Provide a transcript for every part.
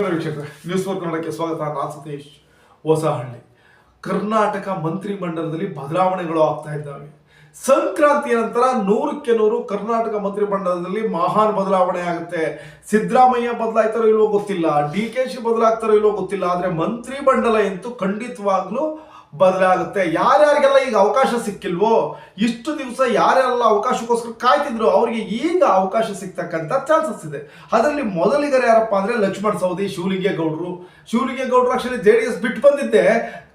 ನಮಸ್ಕಾರ news work ಕನ್ನಡಕ್ಕೆ ಸ್ವಾಗತ. ನಾನು ಸತೀಶ್. ಹೊಸಹಳ್ಳಿ. ಕರ್ನಾಟಕ ಮಂತ್ರಿ ಮಂಡಲದಲ್ಲಿ ಬದಲಾವಣೆಗಳು ಆಗ್ತಾ ಇದ್ದಾವೆ. ಸಂಕ್ರಾಂತಿಯ ನಂತರ ನೂರಕ್ಕೆ ನೂರು ಕರ್ನಾಟಕ ಮಂತ್ರಿ ಮಂಡಲದಲ್ಲಿ ಮಹಾನ್ ಬದಲಾವಣೆ ಆಗುತ್ತೆ. ಸಿದ್ದರಾಮಯ್ಯ ಬದಲಾಯ್ತಾರೋ ಇಲ್ವೋ ಗೊತ್ತಿಲ್ಲ. ಡಿ ಕೆ ಶಿ ಬದಲಾಗ್ತಾರೋ ಇಲ್ವೋ ಗೊತ್ತಿಲ್ಲ. ಆದ್ರೆ ಮಂತ್ರಿ ಮಂಡಲ ಅಂತೂ ಖಂಡಿತವಾಗ್ಲೂ ಬದಲಾಗುತ್ತೆ. ಯಾರ್ಯಾರಿಗೆಲ್ಲ ಈಗ ಅವಕಾಶ ಸಿಕ್ಕಿಲ್ವೋ, ಇಷ್ಟು ದಿವಸ ಯಾರ್ಯಾರೆಲ್ಲ ಅವಕಾಶಕ್ಕೋಸ್ಕರ ಕಾಯ್ತಿದ್ರು, ಅವರಿಗೆ ಈಗ ಅವಕಾಶ ಸಿಗ್ತಕ್ಕಂಥ ಚಾನ್ಸಸ್ ಇದೆ. ಅದರಲ್ಲಿ ಮೊದಲಿಗರು ಯಾರಪ್ಪ ಅಂದ್ರೆ ಲಕ್ಷ್ಮಣ್ ಸವದಿ, ಶಿವಲಿಂಗೇಗೌಡರು. ಶಿವಲಿಂಗೇಗೌಡರು ಆಕ್ಚುಲಿ ಜೆ ಡಿ ಎಸ್ ಬಿಟ್ಟು ಬಂದಿದ್ದೆ.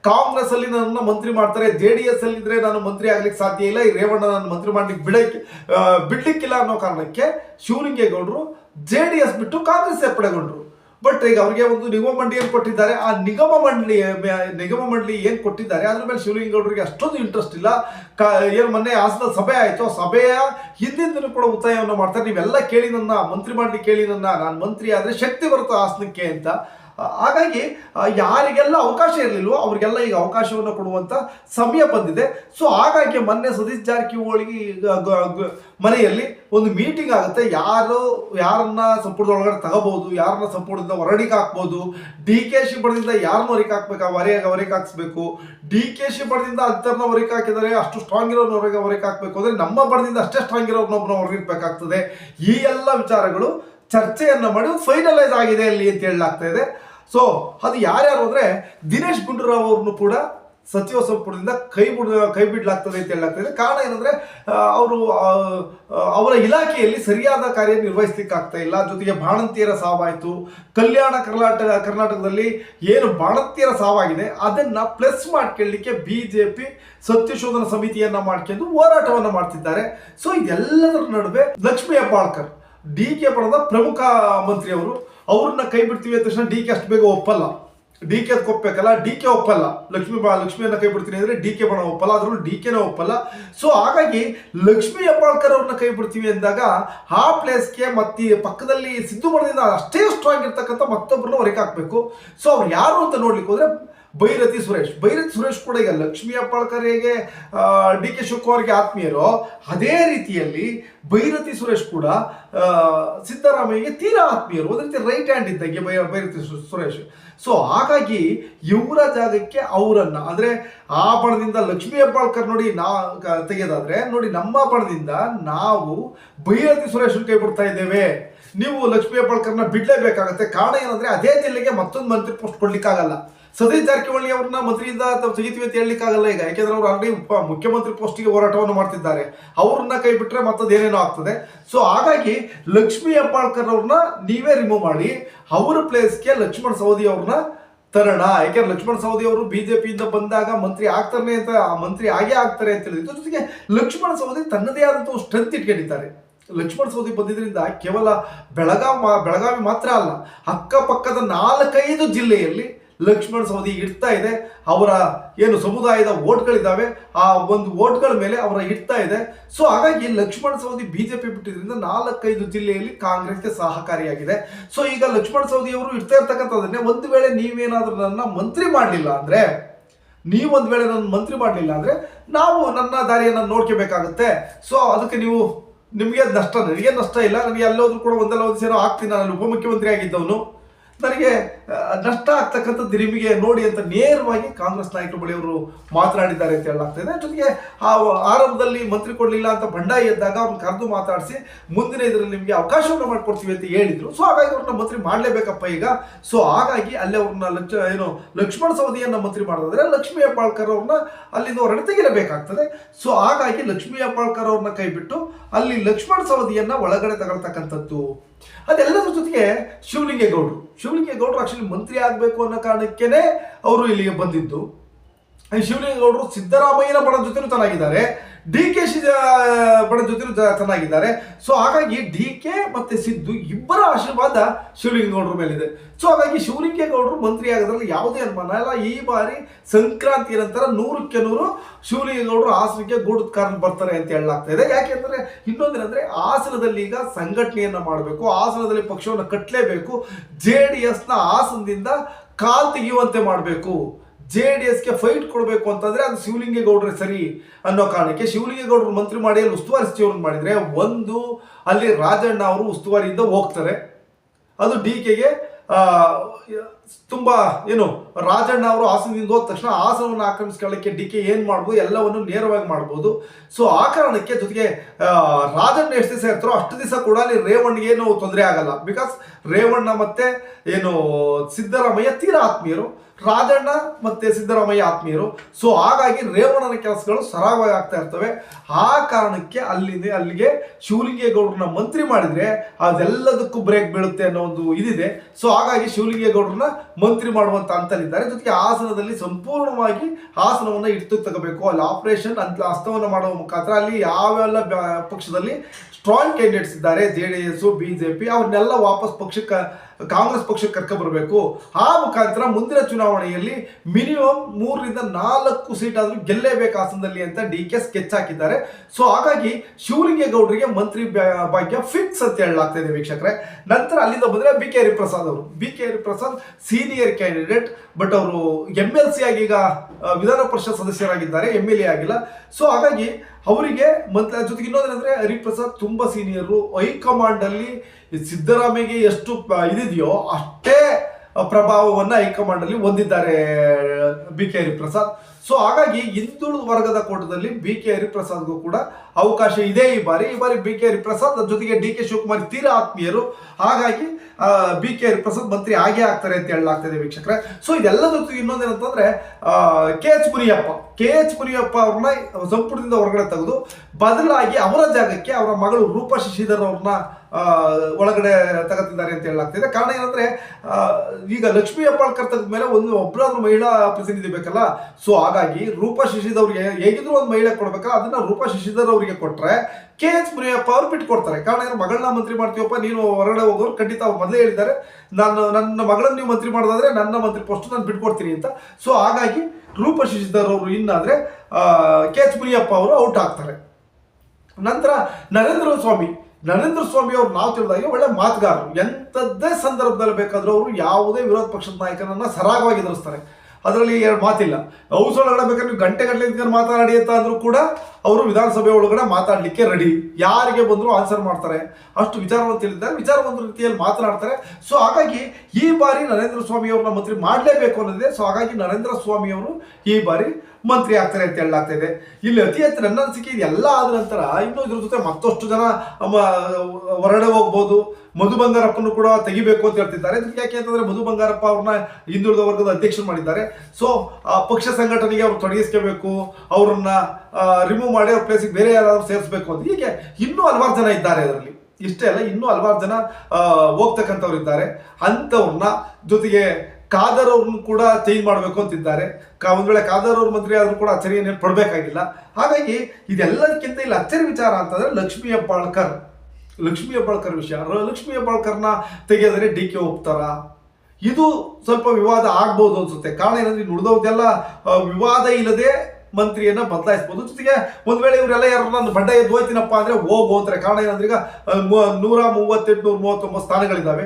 ಕಾಂಗ್ರೆಸ್ ಅಲ್ಲಿ ನನ್ನ ಮಂತ್ರಿ ಮಾಡ್ತಾರೆ. ಜೆ ಡಿ ಎಸ್ ಅಲ್ಲಿ ಇದ್ರೆ ನಾನು ಮಂತ್ರಿ ಆಗ್ಲಿಕ್ಕೆ ಸಾಧ್ಯ ಇಲ್ಲ. ಈ ರೇವಣ್ಣ ನನ್ನ ಮಂತ್ರಿ ಮಾಡ್ಲಿಕ್ಕೆ ಬಿಡಕ್ಕೆ ಬಿಡ್ಲಿಕ್ಕಿಲ್ಲ ಅನ್ನೋ ಕಾರಣಕ್ಕೆ ಶಿವಲಿಂಗೇಗೌಡರು ಜೆ ಡಿ ಎಸ್ ಬಿಟ್ಟು ಕಾಂಗ್ರೆಸ್ ಸೇರ್ಪಡೆಗೊಂಡ್ರು. ಬಟ್ ಈಗ ಅವರಿಗೆ ಒಂದು ನಿಗಮ ಮಂಡಳಿಯನ್ನು ಕೊಟ್ಟಿದ್ದಾರೆ. ಆ ನಿಗಮ ಮಂಡಳಿ ನಿಗಮ ಮಂಡಳಿ ಏನು ಕೊಟ್ಟಿದ್ದಾರೆ? ಅದ್ರ ಮೇಲೆ ಶಿವಲಿಂಗೌಡರಿಗೆ ಅಷ್ಟೊಂದು ಇಂಟ್ರೆಸ್ಟ್ ಇಲ್ಲ. ಕ, ಏನು ಮೊನ್ನೆ ಹಾಸನದ ಸಭೆ ಆಯಿತು. ಸಭೆಯ ಹಿಂದಿನ ದಿನ ಕೂಡ ಉತ್ತಾಯವನ್ನು ಮಾಡ್ತಾರೆ. ನೀವೆಲ್ಲ ಕೇಳಿ ನನ್ನ, ಮಂತ್ರಿ ಮಂಡಳಿ ಕೇಳಿ ನನ್ನ, ನಾನು ಮಂತ್ರಿ ಆದರೆ ಶಕ್ತಿ ಬರುತ್ತೆ ಹಾಸನಕ್ಕೆ ಅಂತ. ಹಾಗಾಗಿ ಯಾರಿಗೆಲ್ಲ ಅವಕಾಶ ಇರಲಿಲ್ಲವೋ ಅವರಿಗೆಲ್ಲ ಈಗ ಅವಕಾಶವನ್ನು ಕೊಡುವಂಥ ಸಮಯ ಬಂದಿದೆ. ಸೊ ಹಾಗಾಗಿ ಮೊನ್ನೆ ಸತೀಶ್ ಜಾರಕಿಹೊಳಿ ಮನೆಯಲ್ಲಿ ಒಂದು ಮೀಟಿಂಗ್ ಆಗುತ್ತೆ. ಯಾರು, ಯಾರನ್ನ ಸಂಪುಟದ ಒಳಗಡೆ ತಗೋಬಹುದು, ಯಾರನ್ನ ಸಂಪುಟದಿಂದ ಹೊರಡಿಗೆ ಹಾಕ್ಬೋದು ಡಿ ಕೆ ಶಿ ಬಡದಿಂದ ಯಾರನ್ನ ಹೊರಗೆ ಹಾಕ್ಬೇಕು ಹೊರಗೆ ಹೊರಗೆ ಹಾಕ್ಸ್ಬೇಕು ಡಿ ಕೆ ಶಿ ಬಡದಿಂದ ಅಂತರ್ನ ಹೊರಗೆ ಹಾಕಿದರೆ ಅಷ್ಟು ಸ್ಟ್ರಾಂಗ್ ಇರೋರ್ನ ಹೊರಗೆ ಹೊರಗೆ ಹಾಕ್ಬೇಕು ಅಂದರೆ ನಮ್ಮ ಬಡದಿಂದ ಅಷ್ಟೇ ಸ್ಟ್ರಾಂಗ್ ಇರೋರ್ನೊಬ್ಬನ ಹೊರಗಿರ್ಬೇಕಾಗ್ತದೆ ಈ ಎಲ್ಲ ವಿಚಾರಗಳು ಚರ್ಚೆಯನ್ನು ಮಾಡಿ ಫೈನಲೈಸ್ ಆಗಿದೆ ಅಲ್ಲಿ ಅಂತ ಹೇಳಲಾಗ್ತಾ ಇದೆ. ಸೊ ಅದು ಯಾರ್ಯಾರು ಅಂದ್ರೆ ದಿನೇಶ್ ಗುಂಡೂರಾವ್ ಅವ್ರನ್ನು ಕೂಡ ಸಚಿವ ಸಂಪುಟದಿಂದ ಕೈ ಬಿಡ ಕೈ ಬಿಡ್ಲಾಗ್ತದೆ ಅಂತ ಹೇಳಲಾಗ್ತದೆ ಕಾರಣ ಏನಂದ್ರೆ ಅವರು ಅವರ ಇಲಾಖೆಯಲ್ಲಿ ಸರಿಯಾದ ಕಾರ್ಯ ನಿರ್ವಹಿಸ್ಲಿಕ್ಕೆ ಆಗ್ತಾ ಇಲ್ಲ. ಜೊತೆಗೆ ಬಾಣಂತಿಯರ ಸಾವಾಯಿತು. ಕಲ್ಯಾಣ ಕರ್ನಾಟಕ ಕರ್ನಾಟಕದಲ್ಲಿ ಏನು ಬಾಣಂತಿಯರ ಸಾವಾಗಿದೆ, ಅದನ್ನ ಪ್ಲಸ್ ಮಾಡ್ಕೊಳ್ಳಿಕ್ಕೆ ಬಿಜೆಪಿ ಸತ್ಯಶೋಧನ ಸಮಿತಿಯನ್ನ ಮಾಡ್ಕೊಂಡು ಹೋರಾಟವನ್ನು ಮಾಡ್ತಿದ್ದಾರೆ. ಸೊ ಇದೆಲ್ಲದರ ನಡುವೆ ಲಕ್ಷ್ಮೀ ಹೆಬ್ಬಾಳ್ಕರ್, ಡಿ ಕೆ ಬಣದ ಪ್ರಮುಖ ಮಂತ್ರಿ ಅವರು ಅವ್ರನ್ನ ಕೈ ಬಿಡ್ತೀವಿ ಅಂದ ತಕ್ಷಣ ಡಿ ಕೆ ಅಷ್ಟು ಬೇಗ ಒಪ್ಪಲ್ಲ. ಡಿ ಕೆ ಒಪ್ಪಬೇಕಲ್ಲ ಡಿ ಕೆ ಒಪ್ಪಲ್ಲ. ಲಕ್ಷ್ಮೀ ಬಾ, ಲಕ್ಷ್ಮಿಯನ್ನ ಕೈ ಬಿಡ್ತೀನಿ ಅಂದ್ರೆ ಡಿ ಕೆ ಬಣ ಒಪ್ಪಲ್ಲ. ಅದ್ರಲ್ಲೂ ಡಿ ಕೆನ ಒಪ್ಪಲ್ಲ. ಸೊ ಹಾಗಾಗಿ ಲಕ್ಷ್ಮೀ ಹೆಬ್ಬಾಳ್ಕರ್ ಅವ್ರನ್ನ ಕೈ ಬಿಡ್ತೀವಿ ಅಂದಾಗ ಆ ಪ್ಲೇಸ್ಗೆ ಮತ್ತೆ ಪಕ್ಕದಲ್ಲಿ ಸಿದ್ದು ಮಾಡಿದ ಅಷ್ಟೇ ಸ್ಟ್ರಾಂಗ್ ಇರ್ತಕ್ಕಂಥ ಮತ್ತೊಬ್ಬರನ್ನ ಹೊರಗೆ ಹಾಕಬೇಕು. ಸೊ ಅವ್ರು ಯಾರು ಅಂತ ನೋಡ್ಲಿಕ್ಕೆ ಹೋದ್ರೆ ಬೈರತಿ ಸುರೇಶ್. ಭೈರತಿ ಸುರೇಶ್ ಕೂಡ ಈಗ ಲಕ್ಷ್ಮೀ ಹೆಬ್ಬಾಳ್ಕರ್ಗೆ ಡಿ ಕೆ ಶಿವಕುಮಾರ್ಗೆ ಆತ್ಮೀಯರು, ಅದೇ ರೀತಿಯಲ್ಲಿ ಬೈರತಿ ಸುರೇಶ್ ಕೂಡ ಸಿದ್ದರಾಮಯ್ಯಗೆ ತೀರಾ ಆತ್ಮೀಯರು. ಒಂದು ರೀತಿ ರೈಟ್ ಹ್ಯಾಂಡ್ ಇದ್ದಂಗೆ ಬೈ ಬೈರತಿ ಸುರೇಶ್. ಸೊ ಹಾಗಾಗಿ ಇವರ ಜಾಗಕ್ಕೆ ಅವರನ್ನ, ಅಂದ್ರೆ ಆ ಬಣದಿಂದ ಲಕ್ಷ್ಮೀ ಹೆಬ್ಬಾಳ್ಕರ್ ನೋಡಿ ನಾ ತೆಗೆದಾದ್ರೆ, ನೋಡಿ ನಮ್ಮ ಬಣದಿಂದ ನಾವು ಬೈರತಿ ಸುರೇಶ್ ಕೈ ಬಿಡ್ತಾ ಇದ್ದೇವೆ. ನೀವು ಲಕ್ಷ್ಮೀ ಹೆಬ್ಬಾಳ್ಕರ್ನ ಬಿಡ್ಲೇಬೇಕಾಗತ್ತೆ. ಕಾರಣ ಏನಂದ್ರೆ ಅದೇ ಜಿಲ್ಲೆಗೆ ಮತ್ತೊಂದು ಮಂತ್ರಿ ಪೋಸ್ಟ್ ಕೊಡ್ಲಿಕ್ಕಾಗಲ್ಲ. ಸತೀಶ್ ಜಾರಕಿಹೊಳಿ ಅವ್ರನ್ನ ಮಂತ್ರಿಯಿಂದ ತೆಗಿತೀವಿ ಅಂತ ಹೇಳಲಿಕ್ಕಾಗಲ್ಲ ಈಗ. ಯಾಕೆಂದ್ರೆ ಅವರು ಆಲ್ರೆಡಿ ಉಪ ಮುಖ್ಯಮಂತ್ರಿ ಪೋಸ್ಟಿಗೆ ಹೋರಾಟವನ್ನು ಮಾಡ್ತಿದ್ದಾರೆ. ಅವ್ರನ್ನ ಕೈ ಬಿಟ್ರೆ ಮತ್ತದೇನೇನೋ ಆಗ್ತದೆ. ಸೊ ಹಾಗಾಗಿ ಲಕ್ಷ್ಮೀ ಹೆಬ್ಬಾಳ್ಕರ್ ಅವ್ರನ್ನ ನೀವೇ ರಿಮೂವ್ ಮಾಡಿ, ಅವರ ಪ್ಲೇಸ್ಗೆ ಲಕ್ಷ್ಮಣ್ ಸವದಿ ಅವ್ರನ್ನ ತರೋಣ. ಯಾಕೆಂದ್ರೆ ಲಕ್ಷ್ಮಣ್ ಸವದಿ ಅವರು ಬಿಜೆಪಿಯಿಂದ ಬಂದಾಗ ಮಂತ್ರಿ ಆಗ್ತಾರೆ ಅಂತ, ಆ ಮಂತ್ರಿ ಆಗೇ ಆಗ್ತಾರೆ ಅಂತ ಹೇಳಿದ್ರು. ಜೊತೆಗೆ ಲಕ್ಷ್ಮಣ್ ಸವದಿ ತನ್ನದೇ ಆದಂತಹ ಸ್ಟ್ರೆಂತ್ ಇಟ್ಕೊಂಡಿದ್ದಾರೆ. ಲಕ್ಷ್ಮಣ್ ಸವದಿ ಬಂದಿದ್ರಿಂದ ಕೇವಲ ಬೆಳಗಾವಿ ಬೆಳಗಾವಿ ಮಾತ್ರ ಅಲ್ಲ, ಅಕ್ಕಪಕ್ಕದ ನಾಲ್ಕೈದು ಜಿಲ್ಲೆಯಲ್ಲಿ ಲಕ್ಷ್ಮಣ್ ಸವದಿ ಇಡ್ತಾ ಇದೆ. ಅವರ ಏನು ಸಮುದಾಯದ ಓಟ್ಗಳಿದ್ದಾವೆ, ಆ ಒಂದು ಓಟ್ಗಳ ಮೇಲೆ ಅವರ ಇಡ್ತಾ ಇದೆ. ಸೊ ಹಾಗಾಗಿ ಲಕ್ಷ್ಮಣ್ ಸವದಿ ಬಿಜೆಪಿ ಬಿಟ್ಟಿದ್ರಿಂದ ನಾಲ್ಕೈದು ಜಿಲ್ಲೆಯಲ್ಲಿ ಕಾಂಗ್ರೆಸ್ಗೆ ಸಹಕಾರಿಯಾಗಿದೆ. ಸೊ ಈಗ ಲಕ್ಷ್ಮಣ್ ಸವದಿ ಅವರು ಇಡ್ತಾ ಇರ್ತಕ್ಕಂಥದ್ದನ್ನೇ ಒಂದು ವೇಳೆ ನೀವೇನಾದರೂ ನನ್ನ ಮಂತ್ರಿ ಮಾಡಲಿಲ್ಲ ಅಂದ್ರೆ, ನೀವು ಒಂದು ವೇಳೆ ನನ್ನ ಮಂತ್ರಿ ಮಾಡಲಿಲ್ಲ ಅಂದ್ರೆ, ನಾವು ನನ್ನ ದಾರಿಯನ್ನು ನೋಡ್ಕೋಬೇಕಾಗುತ್ತೆ. ಸೊ ಅದಕ್ಕೆ ನೀವು, ನಿಮಗೆ ನಷ್ಟ, ನನಗೆ ನಷ್ಟ ಇಲ್ಲ. ನನಗೆ ಎಲ್ಲೋದ್ರೂ ಕೂಡ ಒಂದಲ್ಲ ಒಂದು ಸೇನೋ ಆಗ್ತೀನಿ. ನಾನು ಉಪಮುಖ್ಯಮಂತ್ರಿ ಆಗಿದ್ದವನು. ನನಗೆ ನಷ್ಟ ಆಗ್ತಕ್ಕಂಥದ್ದು ನಿಮಗೆ ನೋಡಿ ಅಂತ ನೇರವಾಗಿ ಕಾಂಗ್ರೆಸ್ ನಾಯಕರ ಬಳಿ ಅವರು ಮಾತನಾಡಿದ್ದಾರೆ ಅಂತ ಹೇಳಲಾಗ್ತದೆ ಜೊತೆಗೆ ಆ ಆರಂಭದಲ್ಲಿ ಮಂತ್ರಿ ಕೊಡಲಿಲ್ಲ ಅಂತ ಬಂಡಾಯ ಎದ್ದಾಗ ಅವ್ರನ್ನ ಕರೆದು ಮಾತಾಡಿಸಿ ಮುಂದಿನ ಇದರಲ್ಲಿ ನಿಮಗೆ ಅವಕಾಶವನ್ನು ಮಾಡಿಕೊಡ್ತೀವಿ ಅಂತ ಹೇಳಿದ್ರು. ಸೊ ಹಾಗಾಗಿ ಅವ್ರನ್ನ ಮಂತ್ರಿ ಮಾಡಲೇಬೇಕಪ್ಪ ಈಗ. ಸೊ ಹಾಗಾಗಿ ಅಲ್ಲೇ ಅವ್ರನ್ನ ಲಕ್ಷ, ಏನು, ಲಕ್ಷ್ಮಣ ಸವದಿಯನ್ನ ಮಂತ್ರಿ ಮಾಡಿದ್ರೆ ಲಕ್ಷ್ಮೀ ಹೆಬ್ಬಾಳ್ಕರ್ ಅವ್ರನ್ನ ಅಲ್ಲಿಂದ ಹೊರಗಡೆ ತೆಗಿಲೇಬೇಕಾಗ್ತದೆ. ಸೊ ಹಾಗಾಗಿ ಲಕ್ಷ್ಮೀ ಹೆಬ್ಬಾಳ್ಕರ್ ಅವ್ರನ್ನ ಕೈಬಿಟ್ಟು ಅಲ್ಲಿ ಲಕ್ಷ್ಮಣ ಸವದಿಯನ್ನ ಒಳಗಡೆ ತಗೊಳ್ತಕ್ಕಂಥದ್ದು ಅದೆಲ್ಲದ್ರ ಜೊತೆಗೆ ಶಿವಲಿಂಗೇಗೌಡರು. ಶಿವಲಿಂಗೇಗೌಡರು ಆಕ್ಚುಲಿ ಮಂತ್ರಿ ಆಗಬೇಕು ಅನ್ನೋ ಕಾರಣಕ್ಕೇನೆ ಅವರು ಇಲ್ಲಿಗೆ ಬಂದಿದ್ದು. ಶಿವಲಿಂಗೇಗೌಡರು ಸಿದ್ದರಾಮಯ್ಯನ ಬಣ ಜೊತೆನೂ ಚೆನ್ನಾಗಿದ್ದಾರೆ ಡಿ ಕೆ ಶಿ ಬಡ ಜೊತೆ ಚೆನ್ನಾಗಿದ್ದಾರೆ. ಸೊ ಹಾಗಾಗಿ ಡಿ ಕೆ ಮತ್ತೆ ಸಿದ್ದು ಇಬ್ಬರ ಆಶೀರ್ವಾದ ಶಿವಲಿಂಗೇಗೌಡರ ಮೇಲಿದೆ. ಸೊ ಹಾಗಾಗಿ ಶಿವಲಿಂಗೇಗೌಡರು ಮಂತ್ರಿ ಆಗೋದ್ರಲ್ಲಿ ಯಾವುದೇ ಅನುಮಾನ ಇಲ್ಲ. ಈ ಬಾರಿ ಸಂಕ್ರಾಂತಿ ನಂತರ ನೂರಕ್ಕೆ ನೂರು ಶಿವಲಿಂಗೇಗೌಡರು ಹಾಸನಕ್ಕೆ ಗೂಡದ ಕಾರಣ ಬರ್ತಾರೆ ಅಂತ ಹೇಳಲಾಗ್ತಾ ಇದೆ. ಯಾಕೆಂದ್ರೆ ಇನ್ನೊಂದೇನಂದ್ರೆ ಹಾಸನದಲ್ಲಿ ಈಗ ಸಂಘಟನೆಯನ್ನು ಮಾಡಬೇಕು, ಹಾಸನದಲ್ಲಿ ಪಕ್ಷವನ್ನು ಕಟ್ಟಲೇಬೇಕು ಜೆ ಡಿ ಎಸ್ನ ಹಾಸನದಿಂದ ಕಾಲ್ ತೆಗೆಯುವಂತೆ ಮಾಡಬೇಕು. ಜೆ ಡಿ ಎಸ್ಗೆ ಫೈಟ್ ಕೊಡಬೇಕು ಅಂತಂದ್ರೆ ಅದು ಶಿವಲಿಂಗೇಗೌಡ್ರೆ ಸರಿ ಅನ್ನೋ ಕಾರಣಕ್ಕೆ ಶಿವಲಿಂಗೇಗೌಡರು ಮಂತ್ರಿ ಮಾಡಿ ಅಲ್ಲಿ ಉಸ್ತುವಾರಿ ಸಚಿವರನ್ನು ಮಾಡಿದ್ರೆ ಒಂದು, ಅಲ್ಲಿ ರಾಜಣ್ಣ ಅವರು ಉಸ್ತುವಾರಿಯಿಂದ ಹೋಗ್ತಾರೆ. ಅದು ಡಿ ಕೆಗೆ ತುಂಬ ಏನು, ರಾಜಣ್ಣ ಅವರು ಹಾಸನದಿಂದ ಹೋದ ತಕ್ಷಣ ಹಾಸನವನ್ನು ಆಕ್ರಮಿಸ್ಕೊಳ್ಳೋಕ್ಕೆ ಡಿ ಕೆ ಏನು ಮಾಡ್ಬೋದು, ಎಲ್ಲವನ್ನು ನೇರವಾಗಿ ಮಾಡ್ಬೋದು. ಸೊ ಆ ಕಾರಣಕ್ಕೆ ಜೊತೆಗೆ ರಾಜಣ್ಣ ಎಷ್ಟು ದಿವಸ ಇರ್ತಾರೋ ಅಷ್ಟು ದಿವಸ ಕೂಡ ಅಲ್ಲಿ ರೇವಣ್ಣಿಗೆ ಏನು ತೊಂದರೆ ಆಗಲ್ಲ. ಬಿಕಾಸ್ ರೇವಣ್ಣ ಮತ್ತೆ, ಏನು, ಸಿದ್ದರಾಮಯ್ಯ ತೀರಾ ಆತ್ಮೀಯರು. ರಾಜಣ್ಣ ಮತ್ತೆ ಸಿದ್ದರಾಮಯ್ಯ ಆತ್ಮೀಯರು. ಸೊ ಹಾಗಾಗಿ ರೇವಣ್ಣನ ಕೆಲಸಗಳು ಸರಾಗವಾಗಿ ಆಗ್ತಾ ಇರ್ತವೆ. ಆ ಕಾರಣಕ್ಕೆ ಅಲ್ಲಿದೆ, ಅಲ್ಲಿಗೆ ಶಿವಲಿಂಗೇಗೌಡರನ್ನ ಮಂತ್ರಿ ಮಾಡಿದ್ರೆ ಅದೆಲ್ಲದಕ್ಕೂ ಬ್ರೇಕ್ ಬೀಳುತ್ತೆ ಅನ್ನೋ ಒಂದು ಇದಿದೆ. ಸೊ ಹಾಗಾಗಿ ಶಿವಲಿಂಗೇಗೌಡರನ್ನ ಮಂತ್ರಿ ಮಾಡುವಂತ ಅಂತಲಿದ್ದಾರೆ ಜೊತೆಗೆ ಹಾಸನದಲ್ಲಿ ಸಂಪೂರ್ಣವಾಗಿ ಹಾಸನವನ್ನು ಇಟ್ಟು ತಗೋಬೇಕು. ಅಲ್ಲಿ ಆಪರೇಷನ್ ಅಂತ ಹಸ್ತವನ್ನ ಮಾಡುವ ಮುಖಾಂತರ ಅಲ್ಲಿ ಯಾವೆಲ್ಲ ಬ- ಪಕ್ಷದಲ್ಲಿ ಸ್ಟ್ರಾಂಗ್ ಕ್ಯಾಂಡಿಡೇಟ್ಸ್ ಇದ್ದಾರೆ. ಜೆ ಡಿ ಎಸ್ ಬಿಜೆಪಿ ಅವ್ರನ್ನೆಲ್ಲ ವಾಪಸ್ ಪಕ್ಷಕ್ಕೆ ಕಾಂಗ್ರೆಸ್ ಪಕ್ಷಕ್ಕೆ ಕರ್ಕ ಬರಬೇಕು. ಆ ಮುಖಾಂತರ ಮುಂದಿನ ಚುನಾವಣೆಯಲ್ಲಿ ಮಿನಿಮಮ್ ಮೂರರಿಂದ ನಾಲ್ಕು ಸೀಟ್ ಆದರೂ ಗೆಲ್ಲೇಬೇಕು ಹಾಸನದಲ್ಲಿ ಅಂತ ಡಿ ಕೆ ಸ್ಕೆಚ್ ಹಾಕಿದ್ದಾರೆ. ಸೊ, ಹಾಗಾಗಿ ಶಿವಲಿಂಗೇಗೌಡರಿಗೆ ಮಂತ್ರಿ ಭಾಗ್ಯ ಫಿಕ್ಸ್ ಅಂತ ಹೇಳಲಾಗ್ತಾ ಇದೆ ವೀಕ್ಷಕರೇ. ನಂತರ ಅಲ್ಲಿಂದ ಬಂದರೆ ಬಿ ಕೆ ಹರಿಪ್ರಸಾದ್ ಅವರು. B K Hariprasad senior candidate, but ಅವರು ಎಂ ಎಲ್ ಸಿ ಆಗಿ ಈಗ ವಿಧಾನ ಪರಿಷತ್ ಸದಸ್ಯರಾಗಿದ್ದಾರೆ. ಎಂ ಎಲ್ ಎ ಆಗಿಲ್ಲ. ಸೊ, ಹಾಗಾಗಿ ಅವರಿಗೆ ಮತ್ತೆ ಜೊತೆಗೆ ಇನ್ನೊಂದೇನಂದ್ರೆ ಹರಿಪ್ರಸಾದ್ ತುಂಬಾ ಸೀನಿಯರು ಹೈಕಮಾಂಡ್ ಅಲ್ಲಿ ಸಿದ್ದರಾಮಯ್ಯಗೆ ಎಷ್ಟು ಇದಿದೆಯೋ ಅಷ್ಟೇ ಪ್ರಭಾವವನ್ನ ಹೈಕಮಾಂಡ್ ಅಲ್ಲಿ ಹೊಂದಿದ್ದಾರೆ, ಬಿ ಕೆ ಹರಿಪ್ರಸಾದ್. ಸೊ ಹಾಗಾಗಿ ಹಿಂದುಳಿದ ವರ್ಗದ ಕೋಟದಲ್ಲಿ ಬಿ ಕೆ ಹರಿಪ್ರಸಾದ್ಗೂ ಕೂಡ ಅವಕಾಶ ಇದೆ ಈ ಬಾರಿ. ಈ ಬಾರಿ ಬಿ ಕೆ ಹರಿಪ್ರಸಾದ್ ಜೊತೆಗೆ ಡಿ ಕೆ ಶಿವಕುಮಾರ್ ತೀರಾ ಆತ್ಮೀಯರು. ಹಾಗಾಗಿ ಬಿ ಕೆ ಹರಿಪ್ರಸಾದ್ ಮಂತ್ರಿ ಆಗೇ ಆಗ್ತಾರೆ ಅಂತ ಹೇಳಲಾಗ್ತದೆ ವೀಕ್ಷಕರೇ. ಸೊ ಇದೆಲ್ಲ ಜೊತೆಗೆ ಇನ್ನೊಂದೇನಂತಂದ್ರೆ K H Muniyappa. K H Muniyappa ಅವ್ರನ್ನ ಸಂಪುಟದಿಂದ ಹೊರಗಡೆ ತೆಗೆದು ಬದಲಾಗಿ ಅವರ ಜಾಗಕ್ಕೆ ಅವರ ಮಗಳು ರೂಪಾ ಶಶಿಧರ್ ಅವ್ರನ್ನ ಒಳಗಡೆ ತಗೋತಿದ್ದಾರೆ ಅಂತ ಹೇಳಲಾಗ್ತಿದೆ. ಕಾರಣ ಏನಂದ್ರೆ ಈಗ ಲಕ್ಷ್ಮೀ ಹೆಬ್ಬಾಳ್ಕರ್ ತೆಗೆದ ಮೇಲೆ ಒಂದು ಒಬ್ಬರಾದ್ರೂ ಮಹಿಳಾ ಪ್ರತಿನಿಧಿ ಬೇಕಲ್ಲ? ಸೊ ಹಾಗಾಗಿ ರೂಪಾ ಶಶಿಧರ್ ಹೇಗಿದ್ರು ಒಂದು ಮಹಿಳೆ ಕೊಡ್ಬೇಕಾ ಅದನ್ನ ರೂಪಾ ಶಶಿಧರ್ ಅವರಿಗೆ ಕೊಟ್ರೆ ಕೆ ಎಚ್ ಮುನಿಯಪ್ಪ ಅವ್ರು ಬಿಟ್ಟು ಕೊಡ್ತಾರೆ ಕಾರಣ ಏನು ಮಗಳನ್ನ ಮಂತ್ರಿ ಮಾಡ್ತೀವಪ್ಪ, ನೀನು ಹೊರಗಡೆ ಹೋಗೋರು ಖಂಡಿತ ಅವ್ರು ಮೊದಲೇ ಹೇಳಿದ್ದಾರೆ. ನಾನು, ನನ್ನ ಮಗಳನ್ನ ನೀವು ಮಂತ್ರಿ ಮಾಡೋದಾದ್ರೆ ನನ್ನ ಮಂತ್ರಿ ಪೋಸ್ಟ್ ನಾನು ಬಿಟ್ಕೊಡ್ತೀನಿ ಅಂತ. ಸೊ ಹಾಗಾಗಿ ರೂಪ ಶಶಿಧರ್ ಅವರು ಇನ್ನಾದ್ರೆ ಕೆ ಎಚ್ ಮುನಿಯಪ್ಪ ಅವರು ಔಟ್ ಆಗ್ತಾರೆ. ನಂತರ ನರೇಂದ್ರ ಸ್ವಾಮಿ. ನರೇಂದ್ರ ಸ್ವಾಮಿ ಅವ್ರು ನಾವು ತಿಳಿದಾಗೆ ಒಳ್ಳೆ ಮಾತುಗಾರರು. ಎಂಥದ್ದೇ ಸಂದರ್ಭದಲ್ಲಿ ಬೇಕಾದರೂ ಅವರು ಯಾವುದೇ ವಿರೋಧ ಪಕ್ಷದ ನಾಯಕನನ್ನ ಸರಾಗವಾಗಿ ಎದುರಿಸ್ತಾರೆ. ಅದರಲ್ಲಿ ಎರಡು ಮಾತಿಲ್ಲ. ಹೌಸ್ ಒಳಗಡೆ ಬೇಕಾದ್ರೆ ನೀವು ಗಂಟೆ ಗಂಟೆ ನಿಂತ್ಕೊಂಡು ಮಾತನಾಡಿ ಅಂತ ಅಂದರೂ ಕೂಡ ಅವರು ವಿಧಾನಸಭೆ ಒಳಗಡೆ ಮಾತಾಡಲಿಕ್ಕೆ ರೆಡಿ ಯಾರಿಗೆ ಬಂದರೂ ಆನ್ಸರ್ ಮಾಡ್ತಾರೆ. ಅಷ್ಟು ವಿಚಾರವನ್ನು ತಿಳಿದಿದ್ದಾರೆ. ವಿಚಾರವಂತ ರೀತಿಯಲ್ಲಿ ಮಾತನಾಡ್ತಾರೆ. ಸೊ ಹಾಗಾಗಿ ಈ ಬಾರಿ ನರೇಂದ್ರ ಸ್ವಾಮಿ ಅವ್ರನ್ನ ಮಂತ್ರಿ ಮಾಡಲೇಬೇಕು ಅನ್ನೋದಿದೆ. ಸೊ ಹಾಗಾಗಿ ನರೇಂದ್ರ ಸ್ವಾಮಿ ಅವರು ಈ ಬಾರಿ ಮಂತ್ರಿ ಆಗ್ತಾರೆ ಅಂತ ಹೇಳಲಾಗ್ತಾ ಇದೆ. ಇಲ್ಲಿ ಅತಿ ಹೆಚ್ಚು ನನ್ನ ಅನಿಸಿಕೆ ಇದೆಲ್ಲ ಆದ ನಂತರ ಇನ್ನೂ ಇದ್ರ ಜೊತೆ ಮತ್ತಷ್ಟು ಜನ ಹೊರಡೆ ಹೋಗ್ಬೋದು. ಮಧು ಬಂಗಾರಪ್ಪನ್ನು ಕೂಡ ತೆಗಿಬೇಕು ಅಂತ ಹೇಳ್ತಿದ್ದಾರೆ. ಯಾಕೆ ಅಂತಂದ್ರೆ ಮಧು ಬಂಗಾರಪ್ಪ ಅವ್ರನ್ನ ಹಿಂದುಳಿದ ವರ್ಗದ ಅಧ್ಯಕ್ಷರು ಮಾಡಿದ್ದಾರೆ. ಸೊ ಪಕ್ಷ ಸಂಘಟನೆಗೆ ಅವ್ರು ತೊಡಗಿಸ್ಕೋಬೇಕು ಅವ್ರನ್ನ ರಿಮೂವ್ ಮಾಡಿ ಅವ್ರ ಪ್ಲೇಸಿಗೆ ಬೇರೆ ಯಾರಾದ್ರೂ ಸೇರಿಸಬೇಕು ಅಂತ. ಹೀಗೆ ಇನ್ನೂ ಹಲವಾರು ಜನ ಇದ್ದಾರೆ ಅದರಲ್ಲಿ. ಇಷ್ಟೇ ಅಲ್ಲ ಇನ್ನೂ ಹಲವಾರು ಜನ ಆ, ಹೋಗ್ತಕ್ಕಂಥವ್ರು ಇದ್ದಾರೆ. ಅಂಥವ್ರನ್ನ ಜೊತೆಗೆ ಖಾದರ್ ಅವ್ರನ್ನ ಕೂಡ ಚೇಂಜ್ ಮಾಡಬೇಕು ಅಂತಿದ್ದಾರೆ. ಒಂದ್ ವೇಳೆ ಖಾದರ್ ಅವ್ರ ಮಂತ್ರಿ ಆದ್ರೂ ಕೂಡ ಅಚ್ಚರಿಯನ್ನು ಪಡಬೇಕಾಗಿಲ್ಲ ಹಾಗಾಗಿ ಇದೆಲ್ಲದಕ್ಕಿಂತ ಇಲ್ಲಿ ಅಚ್ಚರಿ ವಿಚಾರ ಅಂತಂದ್ರೆ ಲಕ್ಷ್ಮೀ ಹೆಬ್ಬಾಳ್ಕರ್. ಲಕ್ಷ್ಮೀ ಹೆಬ್ಬಾಳ್ಕರ್ ವಿಷಯ. ಲಕ್ಷ್ಮಿ ಹೆಬ್ಬಾಳ್ಕರ್ನ ತೆಗೆದರೆ ಡಿ ಕೆ ಒಪ್ತಾರ? ಇದು ಸ್ವಲ್ಪ ವಿವಾದ ಆಗ್ಬೋದು ಅನ್ಸುತ್ತೆ. ಕಾರಣ ಏನಂದ್ರೆ ಇನ್ನು ಉಳಿದವ್ರದ್ದೆಲ್ಲ ವಿವಾದ ಇಲ್ಲದೆ ಮಂತ್ರಿಯನ್ನ ಬದಲಾಯಿಸಬಹುದು ಜೊತೆಗೆ ಒಂದ್ ವೇಳೆ ಇವರೆಲ್ಲ ಯಾರು ನನ್ನ ಬಂಡ ಎದ್ದು ಹೋಯ್ತೀನಪ್ಪ ಅಂದ್ರೆ ಹೋಗ್ಬೋತಾರೆ ಕಾರಣ ಏನಂದ್ರೆ ಈಗ ನೂರ ಮೂವತ್ತೆಂಟು ನೂರ ಮೂವತ್ತೊಂಬತ್ತು ಸ್ಥಾನಗಳಿದ್ದಾವೆ.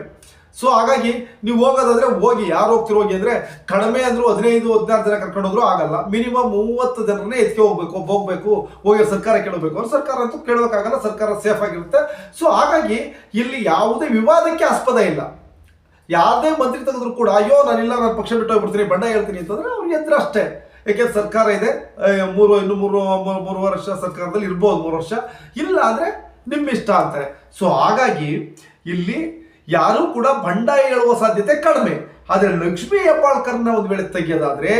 ಸೊ ಹಾಗಾಗಿ ನೀವು ಹೋಗೋದಾದ್ರೆ ಹೋಗಿ, ಯಾರು ಹೋಗ್ತಿರೋ ಹೋಗಿ ಅಂದ್ರೆ ಕಡಿಮೆ ಅಂದ್ರು ಹದಿನೈದು, ಹದಿನಾರು ಜನ ಕರ್ಕೊಂಡು ಹೋದ್ರು ಆಗಲ್ಲ. ಮಿನಿಮಮ್ ಮೂವತ್ತು ಜನರನ್ನೇ ಎತ್ಕೆ ಹೋಗ್ಬೇಕು ಹೋಗ್ಬೇಕು, ಹೋಗಿ ಸರ್ಕಾರ ಕೇಳಬೇಕು. ಅವ್ರು ಸರ್ಕಾರ ಅಂತೂ ಕೇಳೋಕ್ಕಾಗಲ್ಲ, ಸರ್ಕಾರ ಸೇಫ್ ಆಗಿರುತ್ತೆ. ಸೊ ಹಾಗಾಗಿ ಇಲ್ಲಿ ಯಾವುದೇ ವಿವಾದಕ್ಕೆ ಆಸ್ಪದ ಇಲ್ಲ. ಯಾವುದೇ ಮಂತ್ರಿ ತೆಗೆದ್ರು ಕೂಡ, ಅಯ್ಯೋ, ನಾನಿಲ್ಲ, ನಾನು ಪಕ್ಷ ಬಿಟ್ಟು ಹೋಗ್ಬಿಡ್ತೀನಿ ಬಣ್ಣ ಹೇಳ್ತೀನಿ ಅಂತಂದ್ರೆ ಅವ್ರಿಗೆ ಎದ್ರ ಅಷ್ಟೇ. ಯಾಕೆಂದ್ರೆ ಸರ್ಕಾರ ಇದೆ ಮೂರು, ಇನ್ನು ಮೂರು- ಮೂರು ವರ್ಷ ಸರ್ಕಾರದಲ್ಲಿ ಇರ್ಬೋದು, ಮೂರು ವರ್ಷ. ಇಲ್ಲ ಅಂದ್ರೆ ನಿಮ್ಮ ಇಷ್ಟ ಅಂತಾರೆ. ಸೊ ಹಾಗಾಗಿ ಇಲ್ಲಿ ಯಾರು ಕೂಡ ಬಂಡಾಯ ಹೇಳುವ ಸಾಧ್ಯತೆ ಕಡಿಮೆ. ಆದರೆ ಲಕ್ಷ್ಮೀ ಹೆಬ್ಬಾಳ್ಕರ್ನ ಒಂದು ವೇಳೆ ತೆಗೆಯೋದಾದ್ರೆ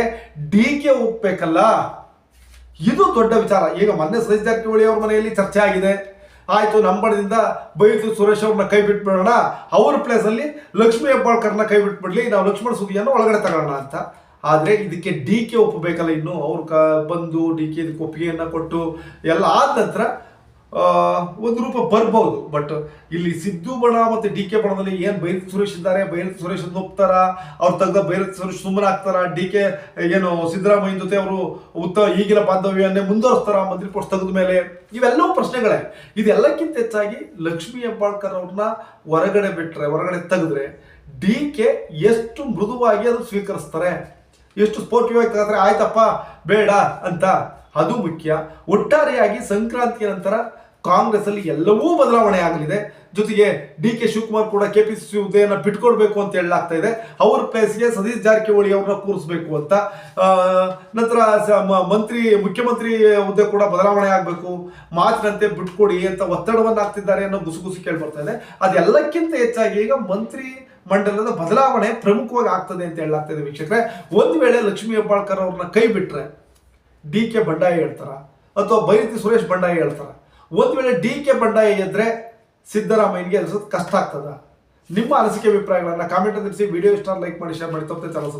ಡಿ ಕೆ ಒಪ್ಪಬೇಕಲ್ಲ ಇದು ದೊಡ್ಡ ವಿಚಾರ. ಈಗ ಮೊನ್ನೆ ಸತೀಶ್ ಜಾರಕಿಹೊಳಿ ಅವ್ರ ಮನೆಯಲ್ಲಿ ಚರ್ಚೆ ಆಗಿದೆ. ಆಯ್ತು, ನಂಬಳದಿಂದ ಬೈತು ಸುರೇಶ್ ಅವ್ರನ್ನ ಕೈ ಬಿಟ್ಬಿಡೋಣ. ಅವ್ರ ಪ್ಲೇಸ್ ಅಲ್ಲಿ ಲಕ್ಷ್ಮೀ ಹೆಬ್ಬಾಳ್ಕರ್ನ ಕೈ ಬಿಟ್ಬಿಡ್ಲಿ, ನಾವು ಲಕ್ಷ್ಮಣ ಸುದಿಯನ್ನು ಒಳಗಡೆ ತಗೋಣ ಅಂತ. ಆದರೆ ಇದಕ್ಕೆ ಡಿ ಕೆ ಒಪ್ಪಬೇಕಲ್ಲ ಇನ್ನು? ಅವ್ರು ಕ ಬಂದು ಡಿ ಕೆ ಇದಕ್ಕೆ ಒಪ್ಪಿಗೆಯನ್ನು ಕೊಟ್ಟು ಎಲ್ಲ ಆದ ನಂತರ ಒಂದು ರೂಪ ಬರ್ಬೋದು ಬಟ್ ಇಲ್ಲಿ ಸಿದ್ದು ಬಣ ಮತ್ತೆ ಡಿ ಕೆ ಬಣದಲ್ಲಿ ಏನ್ ಬೈರತ್ ಸುರೇಶ್ ಇದ್ದಾರೆ, ಬೈರತ್ ಸುರೇಶ್ ಒಪ್ತಾರ ಅವ್ರು ತೆಗ್ದ ಬೈರತ್ ಸುರೇಶ್ ಸುಮ್ಮನೆ ಆಗ್ತಾರ, ಡಿ ಕೆ, ಏನು ಸಿದ್ದರಾಮಯ್ಯ ಜೊತೆ ಅವರು ಉತ್ತ ಈಗಿನ ಬಾಂಧವ್ಯನ್ನೇ ಮುಂದುವರಿಸ್ತಾರ, ಮಂತ್ರಿ ಪೋಸ್ಟ್ ತೆಗೆದ ಮೇಲೆ. ಇವೆಲ್ಲವೂ ಪ್ರಶ್ನೆಗಳೇ. ಇದೆಲ್ಲಕ್ಕಿಂತ ಹೆಚ್ಚಾಗಿ ಲಕ್ಷ್ಮೀ ಹೆಬ್ಬಾಳ್ಕರ್ ಅವ್ರನ್ನ ಹೊರಗಡೆ ಬಿಟ್ಟರೆ ಹೊರಗಡೆ ತೆಗೆದ್ರೆ ಡಿ ಕೆ ಎಷ್ಟು ಮೃದುವಾಗಿ ಅದು ಸ್ವೀಕರಿಸ್ತಾರೆ? ಎಷ್ಟು ಸ್ಫೋಟವಾಗಿ ತೆಗೆದ್ರೆ, ಆಯ್ತಪ್ಪ, ಬೇಡ ಅಂತ. ಅದು ಮುಖ್ಯ. ಒಟ್ಟಾರೆಯಾಗಿ ಸಂಕ್ರಾಂತಿಯ ನಂತರ ಕಾಂಗ್ರೆಸ್ ಅಲ್ಲಿ ಎಲ್ಲವೂ ಬದಲಾವಣೆ ಆಗಲಿದೆ. ಜೊತೆಗೆ ಡಿ ಕೆ ಶಿವಕುಮಾರ್ ಕೂಡ ಕೆಪಿಸಿಸಿ ಹುದ್ದೆಯನ್ನ ಬಿಟ್ಕೊಡ್ಬೇಕು ಅಂತ ಹೇಳಲಾಗ್ತಾ ಇದೆ. ಅವ್ರ ಪ್ಲೇಸ್ಗೆ ಸತೀಶ್ ಜಾರಕಿಹೊಳಿ ಅವ್ರನ್ನ ಕೂರಿಸ್ಬೇಕು ಅಂತ. ನಂತರ ಮಂತ್ರಿ, ಮುಖ್ಯಮಂತ್ರಿ ಹುದ್ದೆ ಕೂಡ ಬದಲಾವಣೆ ಆಗಬೇಕು. ಮಾತಿನಂತೆ ಬಿಟ್ಕೊಡಿ ಅಂತ ಒತ್ತಡವನ್ನು ಹಾಕ್ತಿದ್ದಾರೆ ಅನ್ನೋ ಗುಸುಗುಸು ಕೇಳಿ ಬರ್ತಾ ಇದೆ. ಅದೆಲ್ಲಕ್ಕಿಂತ ಹೆಚ್ಚಾಗಿ ಈಗ ಮಂತ್ರಿ ಮಂಡಲದ ಬದಲಾವಣೆ ಪ್ರಮುಖವಾಗಿ ಆಗ್ತದೆ ಅಂತ ಹೇಳಲಾಗ್ತಾ ಇದೆ ವೀಕ್ಷಕರೇ. ಒಂದು ವೇಳೆ ಲಕ್ಷ್ಮೀ ಹೆಬ್ಬಾಳ್ಕರ್ ಅವ್ರನ್ನ ಕೈ ಬಿಟ್ರೆ ಡಿ ಕೆ ಬಂಡಾಯ ಹೇಳ್ತಾರ? ಅಥವಾ ಬೈರತಿ ಸುರೇಶ್ ಬಂಡಾಯ ಹೇಳ್ತಾರ? ಒಂದು ವೇಳೆ ಡಿ ಕೆ ಬಂಡಾಯ ಎದ್ರೆ ಸಿದ್ದರಾಮಯ್ಯನಿಗೆ ಅನ್ಸೋದು ಕಷ್ಟ ಆಗ್ತದ. ನಿಮ್ಮ ಅನಿಸಿಕೆ ಅಭಿಪ್ರಾಯಗಳನ್ನ ಕಾಮೆಂಟ್ ತಿಳಿಸಿ. ವಿಡಿಯೋ ಇಷ್ಟ ಲೈಕ್ ಮಾಡಿ ಶೇರ್ ಮಾಡಿ. ತಪ್ಪದೆ ಚಾನಲ್